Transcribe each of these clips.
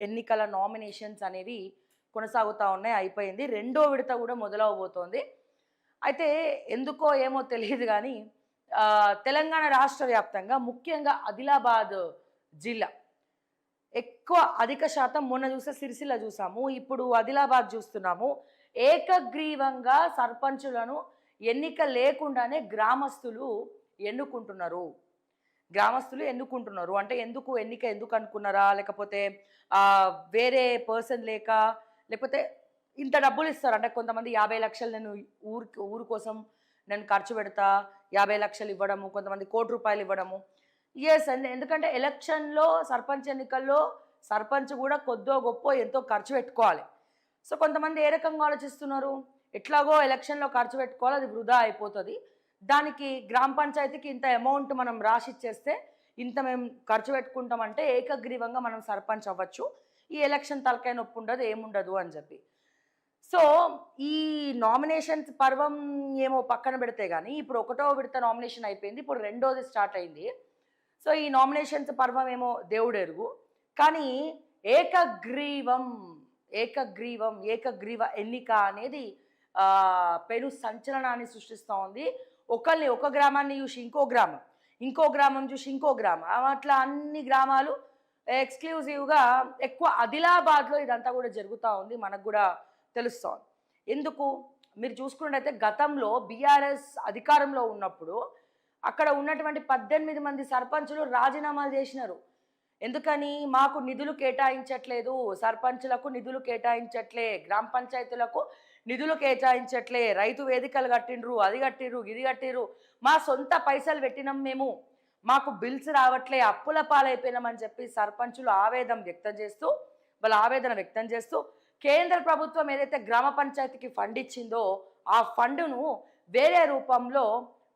ఎన్నికల నామినేషన్స్ అనేవి కొనసాగుతూ ఉన్నాయి అయిపోయింది. రెండో విడత కూడా మొదలవబోతోంది. అయితే ఎందుకో ఏమో తెలియదు కానీ తెలంగాణ రాష్ట్ర వ్యాప్తంగా ముఖ్యంగా ఆదిలాబాద్ జిల్లా ఎక్కువ అధిక శాతం మొన్న చూస్తే సిరిసిల్ల చూసాము ఇప్పుడు ఆదిలాబాద్ చూస్తున్నాము. ఏకగ్రీవంగా సర్పంచులను ఎన్నిక లేకుండానే గ్రామస్తులు ఎన్నుకుంటున్నారు. గ్రామస్తులు ఎన్నుకుంటున్నారు? అంటే ఎందుకు ఎన్నిక ఎందుకు అనుకున్నారా? లేకపోతే వేరే పర్సన్ లేక లేకపోతే ఇంత డబ్బులు ఇస్తారు. అంటే కొంతమంది యాభై లక్షలు నేను ఊరికి ఊరు కోసం నేను ఖర్చు పెడతా యాభై లక్షలు ఇవ్వడము కొంతమంది కోటి రూపాయలు ఇవ్వడము. ఎస్ అండి ఎందుకంటే ఎలక్షన్లో సర్పంచ్ ఎన్నికల్లో సర్పంచ్ కూడా కొద్దో గొప్ప ఎంతో ఖర్చు పెట్టుకోవాలి. సో కొంతమంది ఏ రకంగా ఆలోచిస్తున్నారు? ఎట్లాగో ఎలక్షన్లో ఖర్చు పెట్టుకోవాలి అది వృధా అయిపోతుంది. దానికి గ్రామ పంచాయతీకి ఇంత అమౌంట్ మనం రాసిచ్చేస్తే ఇంత మేము ఖర్చు పెట్టుకుంటామంటే ఏకగ్రీవంగా మనం సర్పంచ్ అవ్వచ్చు. ఈ ఎలక్షన్ తలకాయ నొప్పి ఉండదు ఏముండదు అని చెప్పి. సో ఈ నామినేషన్స్ పర్వం ఏమో పక్కన పెడితే కానీ ఇప్పుడు ఒకటో విడత నామినేషన్ అయిపోయింది ఇప్పుడు రెండోది స్టార్ట్ అయింది. సో ఈ నామినేషన్స్ పర్వం ఏమో దేవుడు ఎరుగు కానీ ఏకగ్రీవం ఏకగ్రీవం ఏకగ్రీవ ఎన్నిక అనేది పెను సంచలనాన్ని సృష్టిస్తూ ఉంది. ఒకళ్ళని ఒక గ్రామాన్ని చూసి ఇంకో గ్రామం ఇంకో గ్రామం చూసి ఇంకో గ్రామం. అట్లా అన్ని గ్రామాలు ఎక్స్క్లూజివ్గా ఎక్కువ ఆదిలాబాద్లో ఇదంతా కూడా జరుగుతూ ఉంది మనకు కూడా తెలుస్తుంది. ఎందుకు? మీరు చూసుకున్నట్టయితే గతంలో బీఆర్ఎస్ అధికారంలో ఉన్నప్పుడు అక్కడ ఉన్నటువంటి పద్దెనిమిది మంది సర్పంచులు రాజీనామాలు చేసినారు. ఎందుకని? మాకు నిధులు కేటాయించట్లేదు సర్పంచులకు నిధులు కేటాయించట్లే గ్రామ పంచాయతీలకు నిధులు కేటాయించట్లే. రైతు వేదికలు కట్టిండ్రు అది కట్టిర్రు ఇది కట్టిర్రు. మా సొంత పైసలు పెట్టినాం మేము. మాకు బిల్స్ రావట్లే అప్పుల పాలైపోయినామని చెప్పి సర్పంచులు ఆవేదన వ్యక్తం చేస్తూ వాళ్ళ ఆవేదన వ్యక్తం చేస్తూ కేంద్ర ప్రభుత్వం ఏదైతే గ్రామ పంచాయతీకి ఫండ్ ఇచ్చిందో ఆ ఫండును వేరే రూపంలో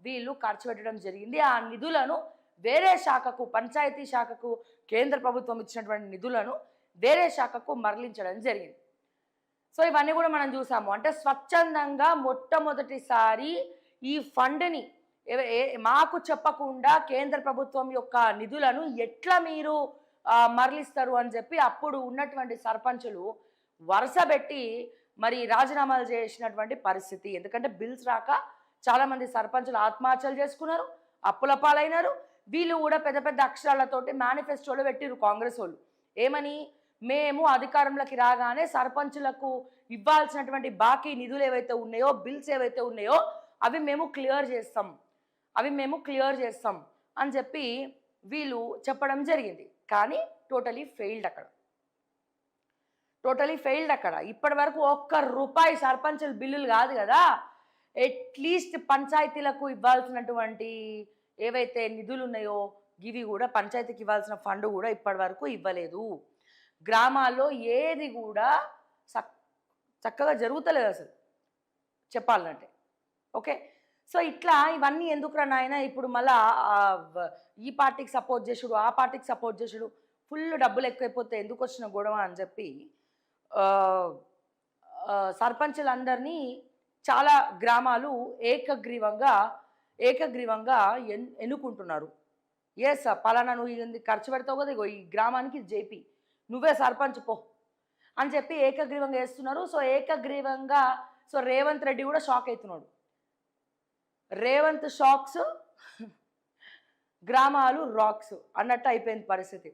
వీళ్ళు ఖర్చు పెట్టడం జరిగింది. ఆ నిధులను వేరే శాఖకు పంచాయతీ శాఖకు కేంద్ర ప్రభుత్వం ఇచ్చినటువంటి నిధులను వేరే శాఖకు మరలించడం జరిగింది. సో ఇవన్నీ కూడా మనం చూసాము. అంటే స్వచ్ఛందంగా మొట్టమొదటిసారి ఈ ఫండ్ని ఏ- మాకు చెప్పకుండా కేంద్ర ప్రభుత్వం యొక్క నిధులను ఎట్లా మీరు మరలిస్తారు అని చెప్పి అప్పుడు ఉన్నటువంటి సర్పంచులు వరుస పెట్టి మరి రాజీనామాలు చేసినటువంటి పరిస్థితి. ఎందుకంటే బిల్స్ రాక చాలామంది సర్పంచులు ఆత్మహత్యలు చేసుకున్నారు అప్పుల పాలైనారు. వీళ్ళు కూడా పెద్ద పెద్ద అక్షరాలతోటి మేనిఫెస్టోలో పెట్టిరు కాంగ్రెస్ వాళ్ళు. ఏమని? మేము అధికారంలోకి రాగానే సర్పంచులకు ఇవ్వాల్సినటువంటి బాకీ నిధులు ఏవైతే ఉన్నాయో బిల్స్ ఏవైతే ఉన్నాయో అవి మేము క్లియర్ చేస్తాం. అవి మేము క్లియర్ చేస్తాం అని చెప్పి వీళ్ళు చెప్పడం జరిగింది. కానీ టోటలీ ఫెయిల్డ్ అక్కడ. టోటలీ ఫెయిల్డ్ అక్కడ. ఇప్పటి వరకు ఒక్క రూపాయి సర్పంచుల బిల్లులు కాదు కదా. అట్లీస్ట్ పంచాయతీలకు ఇవ్వాల్సినటువంటి ఏవైతే నిధులు ఉన్నాయో ఇవి కూడా పంచాయతీకి ఇవ్వాల్సిన ఫండ్ కూడా ఇప్పటి వరకు ఇవ్వలేదు. గ్రామాల్లో ఏది కూడా చక్ చక్కగా జరుగుతలేదు అసలు. చెప్పాలంటే. ఓకే? సో ఇట్లా ఇవన్నీ ఎందుకురా నాయన? ఇప్పుడు మళ్ళా ఈ పార్టీకి సపోర్ట్ చేసుడు ఆ పార్టీకి సపోర్ట్ చేసుడు ఫుల్ డబ్బులు ఎక్కువైపోతే ఎందుకు వచ్చిన గొడవ అని చెప్పి సర్పంచులందరినీ చాలా గ్రామాలు ఏకగ్రీవంగా ఏకగ్రీవంగా ఎన్ ఎన్నుకుంటున్నారు. ఎస్ పలానా నువ్వు ఖర్చు పెడతావు కదా ఇగో ఈ గ్రామానికి జేపీ. నువ్వే సర్పంచ్ పో అని చెప్పి ఏకగ్రీవంగా వేస్తున్నారు సో ఏకగ్రీవంగా సో రేవంత్ రెడ్డి కూడా షాక్ అవుతున్నాడు. రేవంత్ షాక్స్ గ్రామాలు రాక్స్ అన్నట్టు అయిపోయింది పరిస్థితి.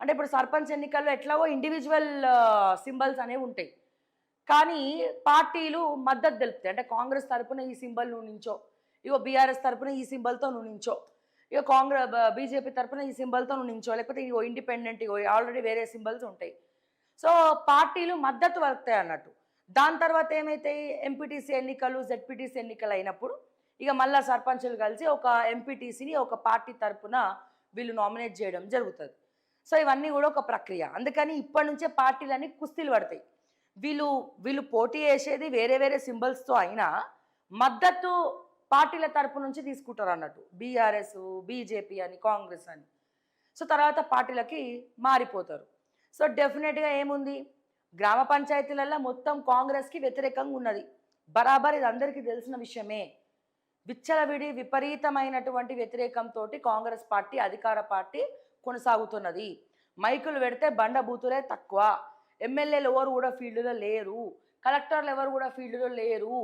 అంటే ఇప్పుడు సర్పంచ్ ఎన్నికల్లో ఎట్లాగో ఇండివిజువల్ సింబల్స్ అనేవి ఉంటాయి. కానీ పార్టీలు మద్దతు తెలుపుతాయి. అంటే కాంగ్రెస్ తరపున ఈ సింబల్ నువ్వు నించో ఇగో బీఆర్ఎస్ తరపున ఈ సింబల్తో నువ్వు నించో. ఇక కాంగ్రెస్ బీజేపీ తరపున ఈ సింబల్తో నువ్వు నించో లేకపోతే ఇగో ఇండిపెండెంట్ ఇగో ఆల్రెడీ వేరే సింబల్స్ ఉంటాయి. సో పార్టీలు మద్దతు వలుకుతాయి అన్నట్టు. దాని తర్వాత ఏమైతాయి? ఎంపీటీసీ ఎన్నికలు జెడ్పీటీసీ ఎన్నికలు అయినప్పుడు ఇక మళ్ళా సర్పంచులు కలిసి ఒక ఎంపీటీసీని ఒక పార్టీ తరపున వీళ్ళు నామినేట్ చేయడం జరుగుతుంది. సో ఇవన్నీ కూడా ఒక ప్రక్రియ. అందుకని ఇప్పటి నుంచే పార్టీలన్నీ కుస్తీలు పడతాయి. వీళ్ళు వీళ్ళు పోటీ చేసేది వేరే వేరే సింబల్స్తో అయినా మద్దతు పార్టీల తరపు నుంచి తీసుకుంటారు అన్నట్టు. బీఆర్ఎస్ బీజేపీ అని కాంగ్రెస్ అని. సో తర్వాత పార్టీలకి మారిపోతారు. సో డెఫినెట్గా ఏముంది? గ్రామ పంచాయతీలలో మొత్తం కాంగ్రెస్కి వ్యతిరేకంగా ఉన్నది. బరాబర్ ఇది అందరికీ తెలిసిన విషయమే. విచ్చలవిడి విపరీతమైనటువంటి వ్యతిరేకంతో కాంగ్రెస్ పార్టీ అధికార పార్టీ కొనసాగుతున్నది. మైకులు పెడితే బండబూతులే తక్కువ. ఎమ్మెల్యేలు ఎవరు కూడా ఫీల్డ్లో లేరు. కలెక్టర్లు ఎవరు కూడా ఫీల్డ్లో లేరు.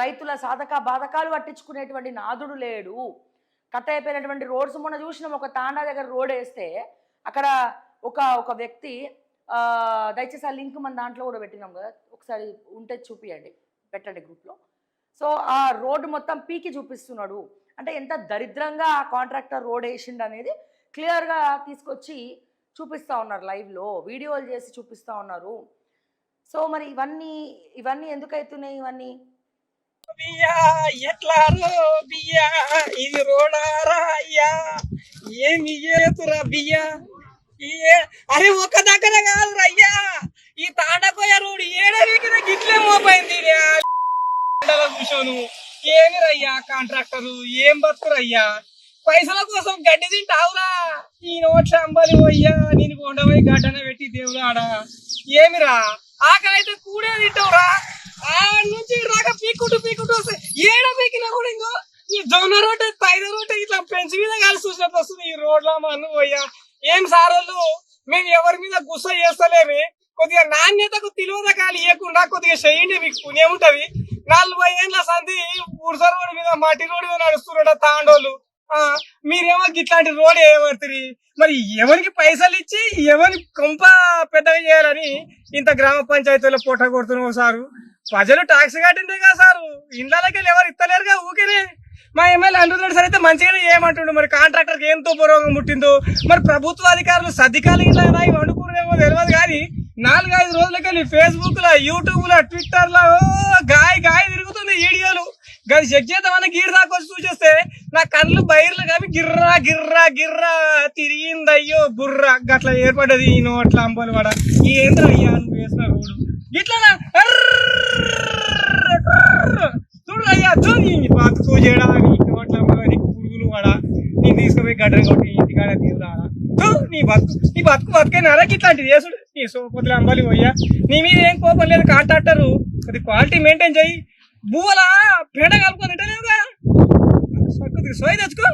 రైతుల సాధక బాధకాలు పట్టించుకునేటువంటి నాదుడు లేడు. కట్ అయిపోయినటువంటి రోడ్స్ మొన్న చూసినాం. ఒక తాండా దగ్గర రోడ్ వేస్తే అక్కడ ఒక ఒక వ్యక్తి దయచేసి ఆ లింక్ మన దాంట్లో కూడా పెట్టినాం కదా. ఒకసారి ఉంటే చూపియండి. పెట్టండి గ్రూప్లో. సో ఆ రోడ్డు మొత్తం పీకి చూపిస్తున్నాడు. అంటే ఎంత దరిద్రంగా ఆ కాంట్రాక్టర్ రోడ్ వేసిండు అనేది క్లియర్గా తీసుకొచ్చి చూపిస్తూ ఉన్నారు లైవ్లో. వీడియోలు చేసి చూపిస్తూ ఉన్నారు. సో మరి ఇవన్నీ ఇవన్నీ ఎందుకు అవుతున్నాయి ఇవన్నీ? బియ్యా ఎట్లా రో బియ్యా ఇది రోడారా అయ్యా ఏమి చేతురా బియ్యా అరే ఒక్క దగ్గర కాదు అయ్యా ఈ తాండకోయ రోడ్ ఏడరికి గిట్లే మోపోయింది కూర్చోను ఏమి రయ్యా కాంట్రాక్టరు? ఏం బతుకురయ్యా పైసల కోసం గడ్డి తింటావురా. ఈ నోట్ల అంబలి పోయ్యా. నేను కొండపోయి గడ్డన పెట్టి దేవులాడా. ఏమిరా? ఆకలి అయితే కూడే తింటావురా. ఆ నుంచి రాక పీకుంటూ పీకుట్టు వస్తాయి ఏడ పీకినా కూడా ఇంకో ఈ జొన్న రోడ్డు పైన రోడ్డు ఇట్లా పెంచి మీద కలిసి చూసినట్టు వస్తుంది ఈ రోడ్ల మన్ను పోయా ఏం సారోళ్ళు మేము ఎవరి మీద గుస్స చేస్తలేమి. కొద్దిగా నాణ్యతకు తెలియద కాలు ఇవ్వకుండా కొద్దిగా చేయండి మీకు పుణ్యముంటది నలభై ఏళ్ళ సంధి ఉడస రోడ్డు మీద మట్టి రోడ్డు మీద నడుస్తున్నట తాండోళ్ళు. మీరేమో ఇట్లాంటి రోడ్ వేయబడుతుంది మరి ఎవరికి పైసలు ఇచ్చి ఎవరి కొంప పెద్దగా చేయాలని ఇంత గ్రామ పంచాయతీలో పూట కొడుతున్నావు సారు? ప్రజలు ట్యాక్స్ కట్టిందే కదా సారు. ఇండ్లకి ఎవరు ఇస్తలేరుగా ఊకేనే. మా ఎమ్మెల్యే అంటున్నాడు సరే అయితే మంచిగానే ఏమంటుండు. మరి కాంట్రాక్టర్కి ఏంతో పూర్వంగా ముట్టిందో మరి ప్రభుత్వ అధికారులు సర్దికాలు ఇలా రాయి వండుకునేమో తెలియదు కానీ నాలుగైదు రోజులకెళ్ళి ఫేస్బుక్లో యూట్యూబ్లో ట్విట్టర్లో గాయ గాయ తిరుగుతుంది వీడియోలు. గది చెక్ చేద్దామని గీర్ దాకా వచ్చి చూసేస్తే నా కళ్ళు బైర్లు కానీ గిర్రా గిర్రా గిర్రా తిరిగిందయ్యో గుర్రా. గట్ల ఏర్పడ్డది ఈ నోట్ల అంబలు పడ ఏంద్ర అయ్యా నువ్వు వేసిన రోడ్డు? ఇట్లా చూడు అయ్యా చూడు బతుకు చేయడా నీ నోట్ల పురుగులు పడ నీ తీసుకుపోయి గడ్డ కొట్టి ఇంటికాడ దేవుడా చూ నీ బతుకు నీ బతుకు బతుకే నరకి ఇట్లాంటిది చేసుడు నీ సోపతులు అంబలి పోయ్యా. నీ మీద ఏం కోపం లేదు కాంట్రాక్టరు. అది క్వాలిటీ మెయింటైన్ చేయి. బువ్వలా పేడ కలుపుకొని తింటలేవుగా సోయి తెచ్చుకో.